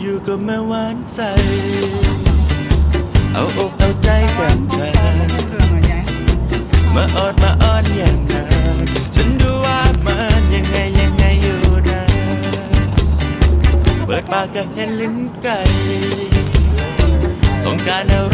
อยู่ๆก็มาหวานใจเอาอกเอาใจกันเธอมาออดมาอ้อนอย่างนั้นฉันดูว่ามันยังไงยังไงอยู่นะเปิดปากก็เห็นลิ้นไก่ต้องการอะไร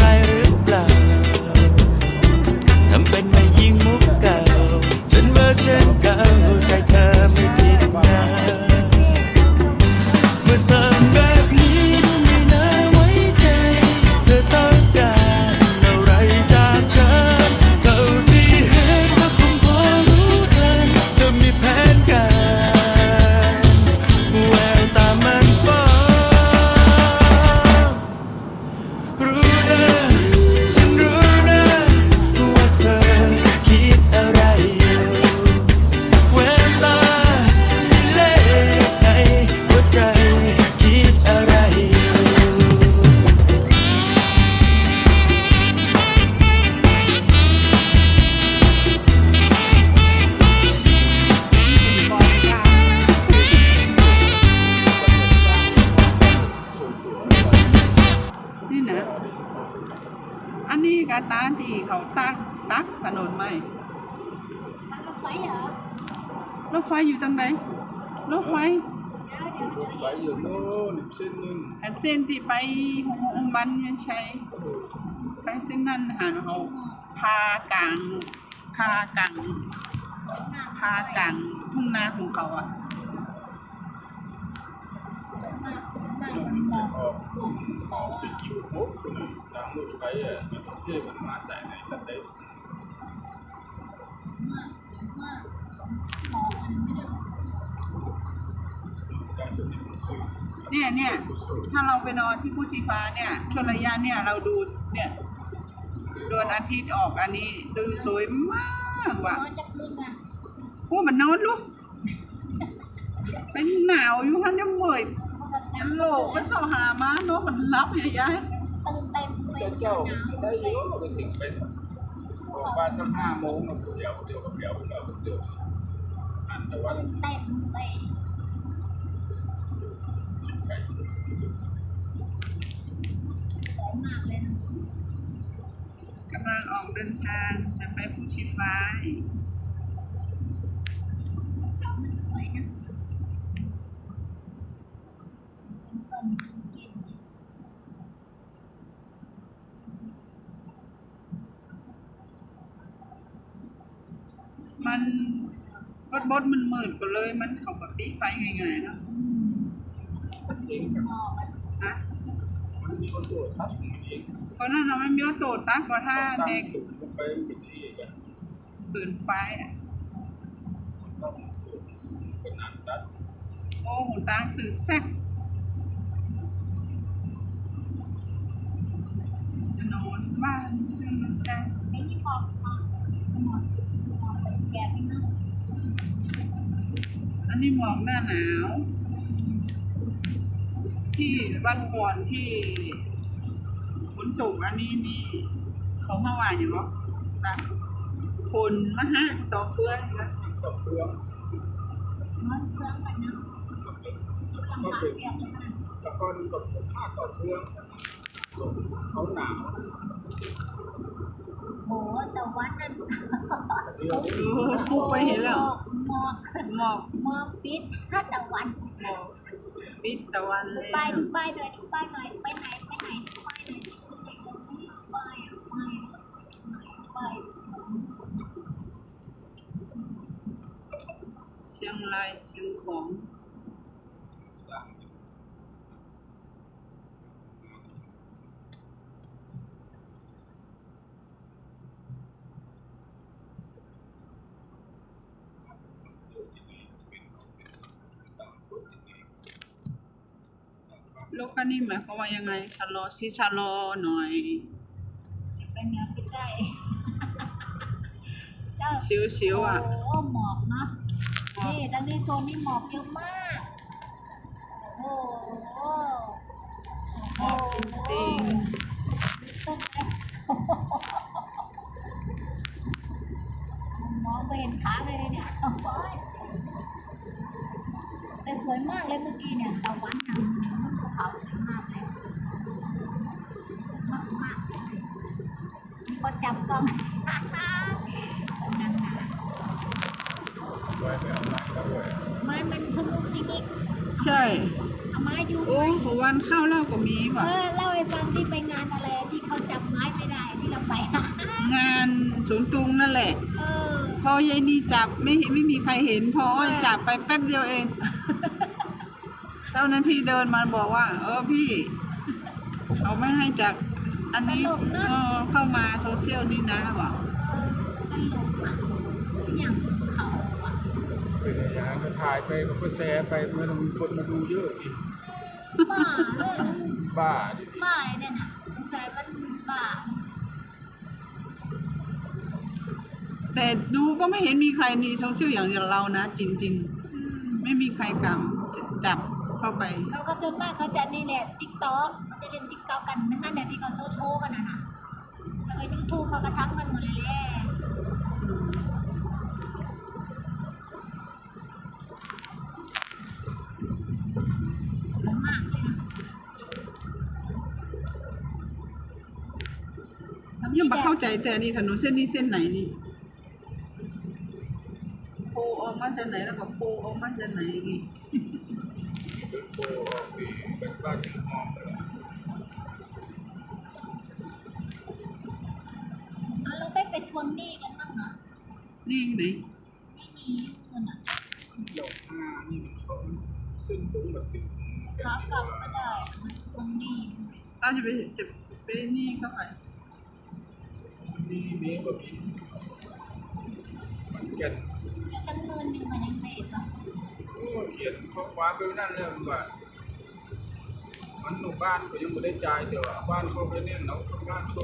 กาตาที่เขาตักตักถนนไหมมันรถไฟเหรอรถไฟอยู่ตรงไหนรถไฟเดี๋ยวเดี๋ยวเดี๋ยวไฟอยู่โน่นอีกเส้นหนึ่งอันเส้นที่ไปหงองค์บันเวียนชัยไปเส้นนั้นหาเขาพากลางพากลางพากลางทุ่งนาของเขาอะ เนี่ยเนี่ยถ้าเราไปนอนที่พุชีฟ้าเนี่ยชนระยะเนี่ยเราดูเนี่ยดวงอาทิตย์ออกอันนี้ดูสวยมากว่ะนอนจะขึ้นนะโอ้มันนอนลูกเป็นหนาวอยู่ฮันยังเมื่อย ยันโลกก็ชอบหามาเนาะมันรับใหญ่ใหญ่ตื่นเต้นเลยเจ้าหนาได้เยอะไปถึงไปออกบ้าสักห้าโมงกับเดี๋ยวเดี๋ยวกับเดี๋ยวเดี๋ยวเดี๋ยวอันแต่ว่าตื่นเต้นเลยไก่สวยมากเลยนะกำลังออกเดินทางจะไปภูชีฟ้าเขามันสวยนะต้นมันกิน มันบดบดมันมืดก็เลยมันเขาแบบปีไฟง่ายๆเนาะอืมเองมองมันฮะมันมีคนตัวทับมันเองเพราะนั่นเราไม่มีออโต้ตัดก็ถ้าตั้งเด็กสูงลงไปเป็นที่กันปืนไฟอะต้องสูงขนาดตัดโอ้หูตางสื่อแซ่บถนนบ้านซึ่งแซ่บไอ้นี่มองมองมองมองเป็นแกไม่นะ อันนี้หมอกหน้าหนาว ที่วันก่อนที่ฝนตกอันนี้นี่เขามาว่าอย่างว่าตาคนมาฮะต่อเฟื่อนนะกับเครื่องมันเฟืองกันนะลำบากเกียบเลยนะแล้วก็กับผ้ากับเครื่องเขาหนาว หแต่วันนั้นเดียวเออปุ๊บไปเห็นแล้ว หมอกหมอกหมอกปิดถ้าแต่วันหมอกปิดตะวันเลยไปดูไปเลยดูไปหน่อยไปไหนไปไหนไปไหนไปกันที่ไปไปไปเชียงรายเชียงของ ลกอันนี้หมายความว่ายังไงชะลอสิชะลอหน่อยไปเนื้อไปได้เจ้าชิวๆอะโอ้หมอกเนาะนี่ตอนนี้โซนนี้หมอกเยอะมากโอ้โหหมอกจริงต้นแอปมองไปเห็นขาเลยเนี่ยโอ้ยแต่สวยมากเลยเมื่อกี้เนี่ยตะวัน สวนตุงนั่นแหละ เออ พอยายนีจับไม่ไม่มีใครเห็นพออ้อยจับไปแป๊บเดียวเอง เจ้าหน้าที่เดินมาบอกว่า เออพี่เขาไม่ให้จากอันนี้เออเข้ามาโซเชียลนี่นะบอกตลกอะอย่างเขาอะเป็นอย่างนั้นก็ถ่ายไปก็ก็แชร์ไปเมื่อมีคนมาดูเยอะจริงบ้าเลยนะบ้าดิบ้าเนี่ยนะสงสัยมันบ้า แต่ดูก็ไม่เห็นมีใครมีโซเชียลอย่างเรานะ จริงอืมๆไม่มีใครกำจับเข้าไป เขาก็จนมากเขาจะนี่แหละติ๊กต็อกเขาจะเล่นติ๊กต็อกกันนั่นแหละที่เขาโชว์โชว์กันนะนะแล้วก็ยูทูบเขาก็ทั้งกันหมดเลยแหละมากเลยนะยังไม่เข้าใจแต่อันนี้ถนนเส้นนี้เส้นไหนนี่โพ ออกมาจากไหนแล้วก็โพออกมาจากไหนนี่เป็นโบออกปีเป็นบ้านเป็นห้องเลยเอาเราไม่ไปทวงหนี้กันบ้างเหรอนี่ไหนไม่มีคนอะเดี๋ยวห้านี่มันเขาเส้นตรงแบบตึงขากลับก็ได้ไม่ทวงหนี้ตาจะไปจะไปนี่เข้าไปมีมีแบบนี้มันแก่น แล้วจำนวนหนึ่งมันยังไม่ต่อโอ้เขียนข้อความไปนั่นเลยมันว่ามันหนูบ้านก็ยังไม่ได้จ่ายแต่ว่าบ้านเขาไปเนี่ยเนาะบ้านเขา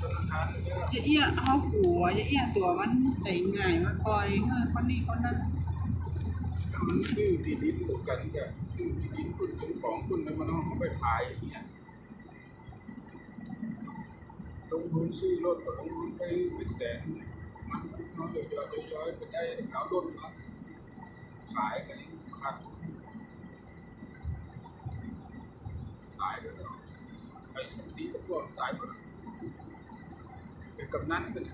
ธนาคารเนี่ยจะเอี้ยเขาหัวจะเอี้ยตัวมันใจง่ายมันคอยเออคนนี้คนนั้นมันซื้อที่ดินตกกันก็ซื้อที่ดินคุณเจ้าของคุณแล้วมันเอาไปขายอย่างเงี้ยลงทุนซื้อรถก็ลงทุนไปเป็นแสน มันน้อยๆย่อยไปได้เอารถมาขายกันขาดทุนตายเลยไอ้ดีก็พวกตายหมดเป็นกำนันกัน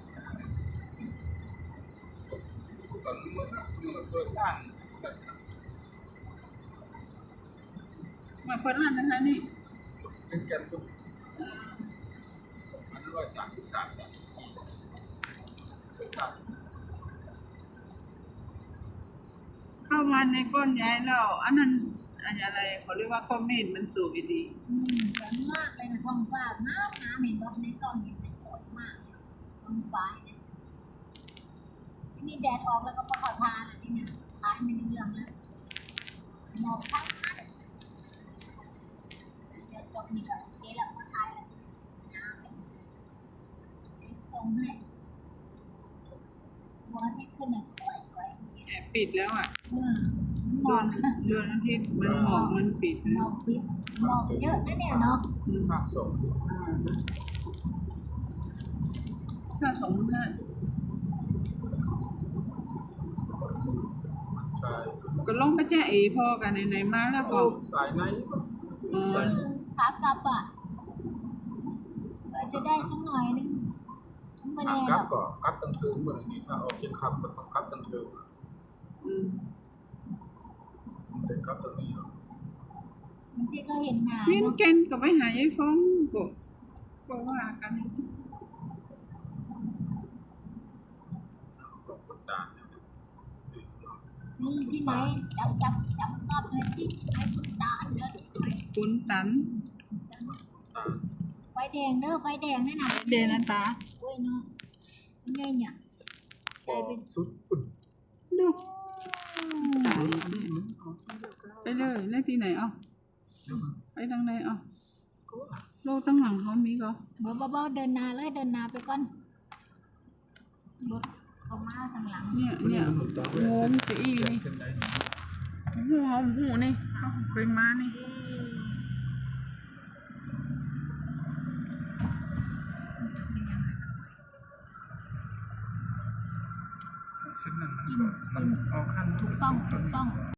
ตอนเมื่อเมื่อเปิดร้านกันเปิดร้านนะคะนี่เป็นแกนตุ้มพันร้อยสามสิบสามสามสิบสี่ เข้ามาในก้นย้ายแล้วอันนั้นอันอะไรเขาเรียกว่าคอมเมนต์มันสูงอีดีอืมสวยมากเลยนะท้องฟ้าน้ำน้ำเห็นบอกในก้องเห็นแต่สวยมากเลยท้องฟ้าเนี่ยที่นี่แดดออกแล้วก็พอขอทานอะที่เนี่ยขายไม่ได้เรื่องแล้วหมอกทั้งนั้นเดี๋ยวจบนี่ก็เดี๋ยวเราก็ทายแล้วน้ำเดี๋ยวส่งให้ดวงอาทิตย์ขึ้นน่ะสวยสวย แอบ ปิดแล้วอะเออหมดวองกนะดวงอาทิตย์มันหมอกมันปิดหมอกปิดหมอกเยอะนะเนี่ยเนาะภาคสองถ้าสองห้าใช่ก็ลงไปแจ้เอพ่อกันไหนๆมาแล้วก็สายไหนเออขากลับอะเราจะได้สักหน่อยนึงไม่ทาแน่งหกรลัอบกก็กลับตั้งเทิงเหมือนนี้ถ้าออกเชียงคำก็ต้องกลับตั้งเทิงอืมมัน เป็นกลับตรงนี้เนาะมันที่เขาเห็นหนาเวียนเนาะเกนก็ไปหายายฟงก็ก็ว่ากันอีกก็กดตามเนี่ยนี่ที่ไหนจับจับจับภาพเลยที่ไหนคุณตาอันเดินไปคุณตันตามไฟแดงเด้อไฟแดงนั่นน่ะเดนันตาโอ้ยเนาะมันใหญ่เนี่ยพอสุดอุ่น ดู ตายไปเลยเลขที่ไหนเอ้าไปทางไหนเอ้าโลกตั้งหลังเขามีก็เบาๆเดินนาเลยเดินนาไปก่อนรถเขามาทางหลังเนี่ยเนี่ยงงมสีอีนี่หูหอมหูนี่เขาเคยมานี่ เส้นนั้นมันก็มันออกขั้นทุกต้องตอนต้อง